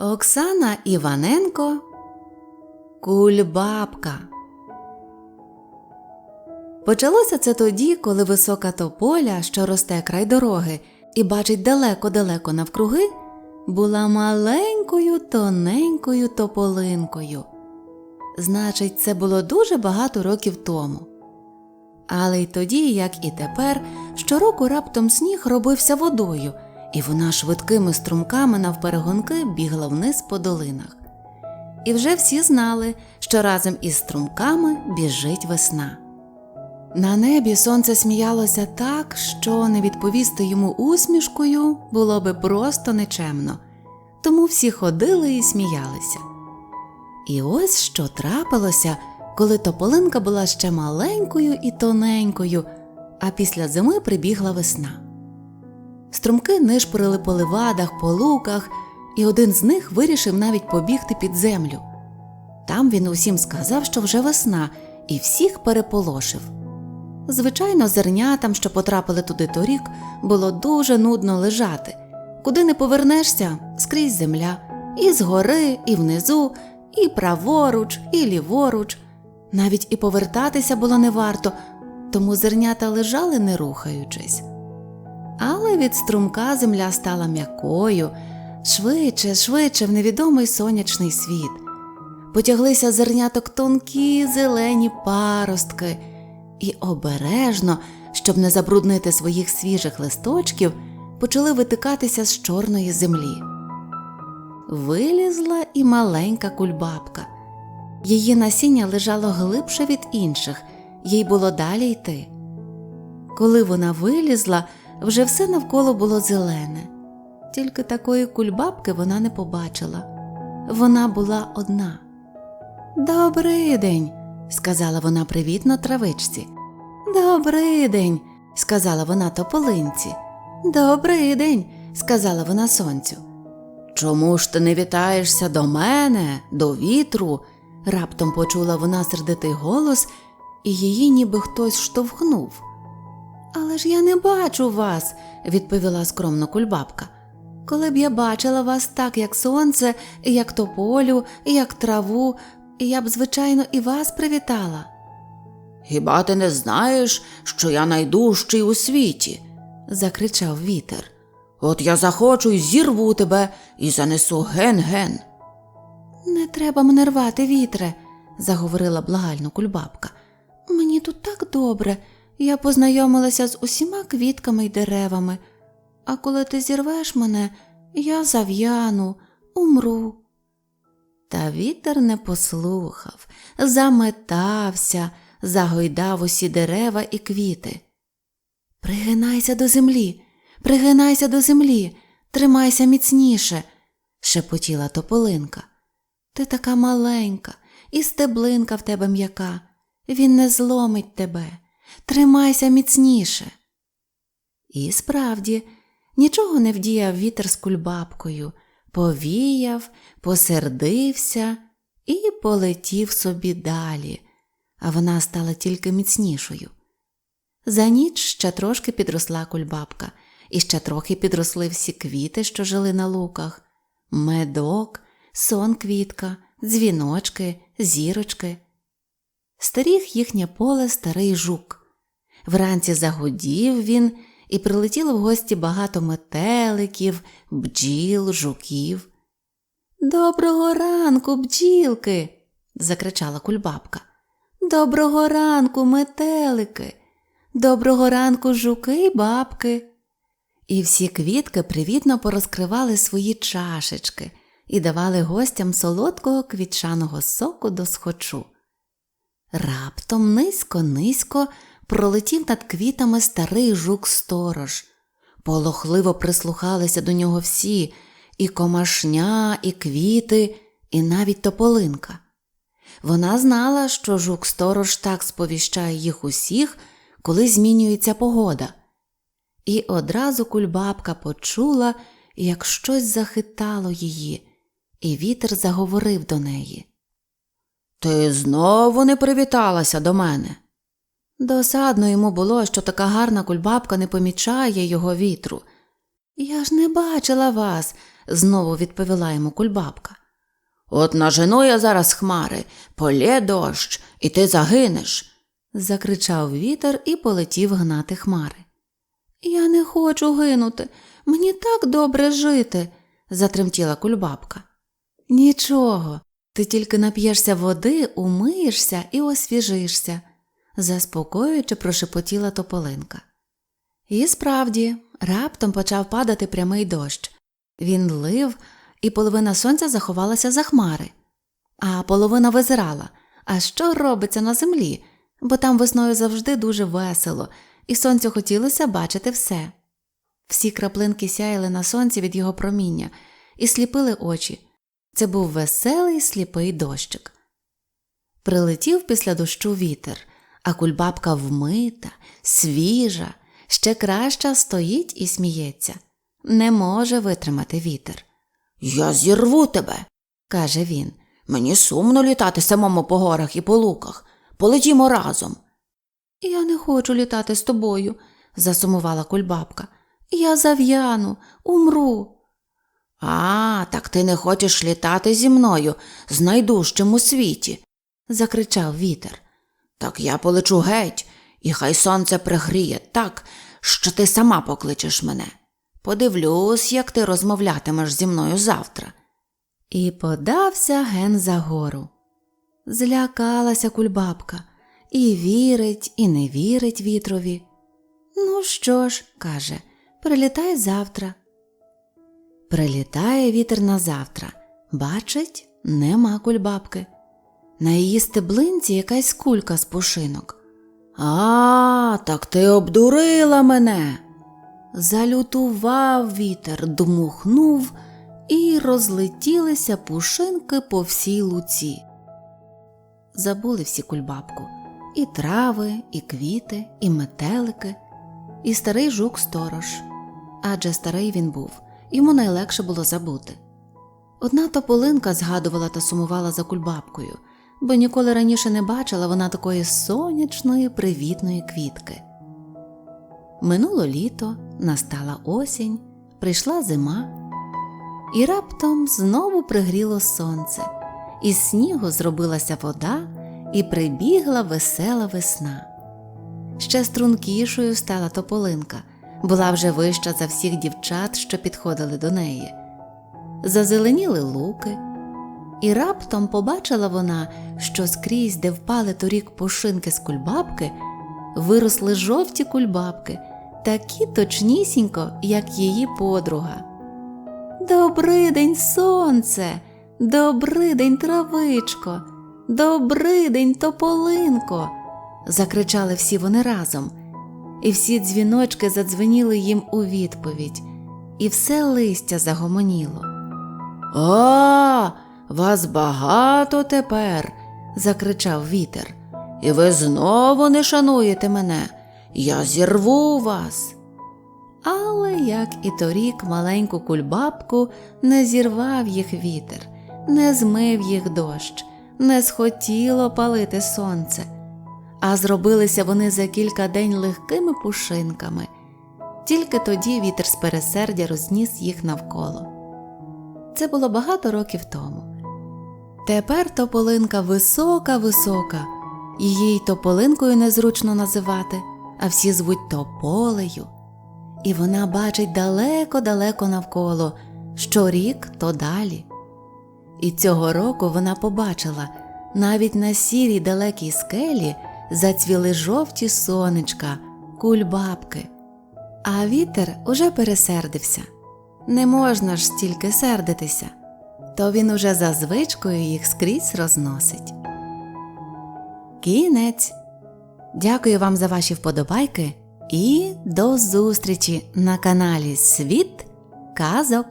Оксана Іваненко Кульбабка. Почалося це тоді, коли висока тополя, що росте край дороги, і бачить далеко-далеко навкруги, була маленькою тоненькою тополинкою. Значить, це було дуже багато років тому. Але й тоді, як і тепер, щороку раптом сніг робився водою, і вона швидкими струмками навперегонки бігла вниз по долинах. І вже всі знали, що разом із струмками біжить весна. На небі сонце сміялося так, що не відповісти йому усмішкою було би просто нечемно, тому всі ходили і сміялися. І ось що трапилося, коли тополинка була ще маленькою і тоненькою, а після зими прибігла весна. Струмки нишпорили по ливадах, по луках, і один з них вирішив навіть побігти під землю. Там він усім сказав, що вже весна, і всіх переполошив. Звичайно, зернятам, що потрапили туди торік, було дуже нудно лежати. Куди не повернешся, скрізь земля, і згори, і внизу, і праворуч, і ліворуч. Навіть і повертатися було не варто, тому зернята лежали, не рухаючись. Але від струмка земля стала м'якою, швидше, швидше в невідомий сонячний світ. Потяглися зерняток тонкі зелені паростки, і обережно, щоб не забруднити своїх свіжих листочків, почали витикатися з чорної землі. Вилізла і маленька кульбабка. Її насіння лежало глибше від інших, їй було далі йти. Коли вона вилізла, вже все навколо було зелене, тільки такої кульбабки вона не побачила. Вона була одна. Добрий день, сказала вона привітно травичці. Добрий день, сказала вона тополинці. Добрий день, сказала вона сонцю. Чому ж ти не вітаєшся до мене, до вітру? раптом почула вона сердитий голос, і її ніби хтось штовхнув. Але ж я не бачу вас, відповіла скромно кульбабка. Коли б я бачила вас так, як сонце, як тополю, як траву, я б, звичайно, і вас привітала. Хіба ти не знаєш, що я найдужчий у світі? закричав вітер. От я захочу й зірву тебе і занесу ген-ген. Не треба мене рвати, вітре, заговорила благально кульбабка. Мені тут так добре. Я познайомилася з усіма квітками й деревами, а коли ти зірвеш мене, я зав'яну, умру. Та вітер не послухав, заметався, загойдав усі дерева і квіти. Пригинайся до землі, пригинайся до землі, тримайся міцніше, шепотіла тополинка. Ти така маленька, і стеблинка в тебе м'яка, він не зломить тебе, тримайся міцніше. І справді, нічого не вдіяв вітер з кульбабкою, повіяв, посердився і полетів собі далі, а вона стала тільки міцнішою. За ніч ще трошки підросла кульбабка, і ще трохи підросли всі квіти, що жили на луках, медок, сон квітка, дзвіночки, зірочки. Стеріг їхнє поле старий жук. Вранці загудів він, і прилетіло в гості багато метеликів, бджіл, жуків. Доброго ранку, бджілки. закричала кульбабка. Доброго ранку, метелики. Доброго ранку, жуки бабки. І всі квітки привітно порозкривали свої чашечки і давали гостям солодкого квітчаного соку до схочу. Раптом низько-низько пролетів над квітами старий жук сторож. Полохливо прислухалися до нього всі і комашня, і квіти, і навіть тополинка. Вона знала, що жук сторож так сповіщає їх усіх, коли змінюється погода. І одразу кульбабка почула, як щось захитало її, і вітер заговорив до неї. Ти знову не привіталася до мене. Досадно йому було, що така гарна кульбабка не помічає його вітру. Я ж не бачила вас, знову відповіла йому кульбабка. От нажену я зараз хмари, полє дощ, і ти загинеш. закричав вітер і полетів гнати хмари. Я не хочу гинути, мені так добре жити, затремтіла кульбабка. Нічого, ти тільки нап'єшся води, умиєшся і освіжишся, заспокоюючи прошепотіла тополинка. І справді, раптом почав падати прямий дощ. Він лив, і половина сонця заховалася за хмари, а половина визирала, а що робиться на землі, бо там весною завжди дуже весело, і сонцю хотілося бачити все. Всі краплинки сяяли на сонці від його проміння і сліпили очі. Це був веселий сліпий дощик. Прилетів після дощу вітер, а кульбабка вмита, свіжа, ще краща стоїть і сміється. Не може витримати вітер, Я зірву тебе. каже він. Мені сумно літати самому по горах і по луках. Полетімо разом. Я не хочу літати з тобою, засумувала кульбабка. Я зав'яну, умру. А, так ти не хочеш літати зі мною з найдужчим у світі. закричав вітер. Так я полечу геть, і хай сонце пригріє так, що ти сама покличеш мене. Подивлюсь, як ти розмовлятимеш зі мною завтра. І подався ген за гору. Злякалася кульбабка, і вірить, і не вірить вітрові. Ну що ж, каже, прилітай завтра. Прилітає вітер на завтра. Бачить, нема кульбабки. На її стеблинці якась кулька з пушинок. А, так ти обдурила мене. Залютував вітер, дмухнув, і розлетілися пушинки по всій луці. Забули всі кульбабку і трави, і квіти, і метелики, і старий жук сторож. Адже старий він був, йому найлегше було забути. Одна тополинка згадувала та сумувала за кульбабкою, бо ніколи раніше не бачила вона такої сонячної, привітної квітки. Минуло літо, настала осінь, прийшла зима, і раптом знову пригріло сонце, із снігу зробилася вода, і прибігла весела весна. Ще стрункішою стала тополинка, була вже вища за всіх дівчат, що підходили до неї. Зазеленіли луки, і раптом побачила вона, що скрізь, де впали торік пушинки з кульбабки, виросли жовті кульбабки, такі точнісінько, як її подруга. Добрий день, сонце, добрий день, травичко, добрий день, тополинко. закричали всі вони разом, і всі дзвіночки задзвеніли їм у відповідь, і все листя загомоніло. А, вас багато тепер, закричав вітер. і ви знову не шануєте мене. Я зірву вас. Але, як і торік, маленьку кульбабку не зірвав їх вітер, не змив їх дощ, не схотіло палити сонце, а зробилися вони за кілька день легкими пушинками. Тільки тоді вітер з пересердя розніс їх навколо. Це було багато років тому. Тепер тополинка висока, висока, її тополинкою незручно називати, а всі звуть тополею. І вона бачить далеко-далеко навколо, що рік, то далі. І цього року вона побачила навіть на сірій далекій скелі зацвіли жовті сонечка, кульбабки. А вітер уже пересердився. Не можна ж стільки сердитися, то він уже за звичкою їх скрізь розносить. Кінець. Дякую вам за ваші вподобайки і до зустрічі на каналі Світ Казок.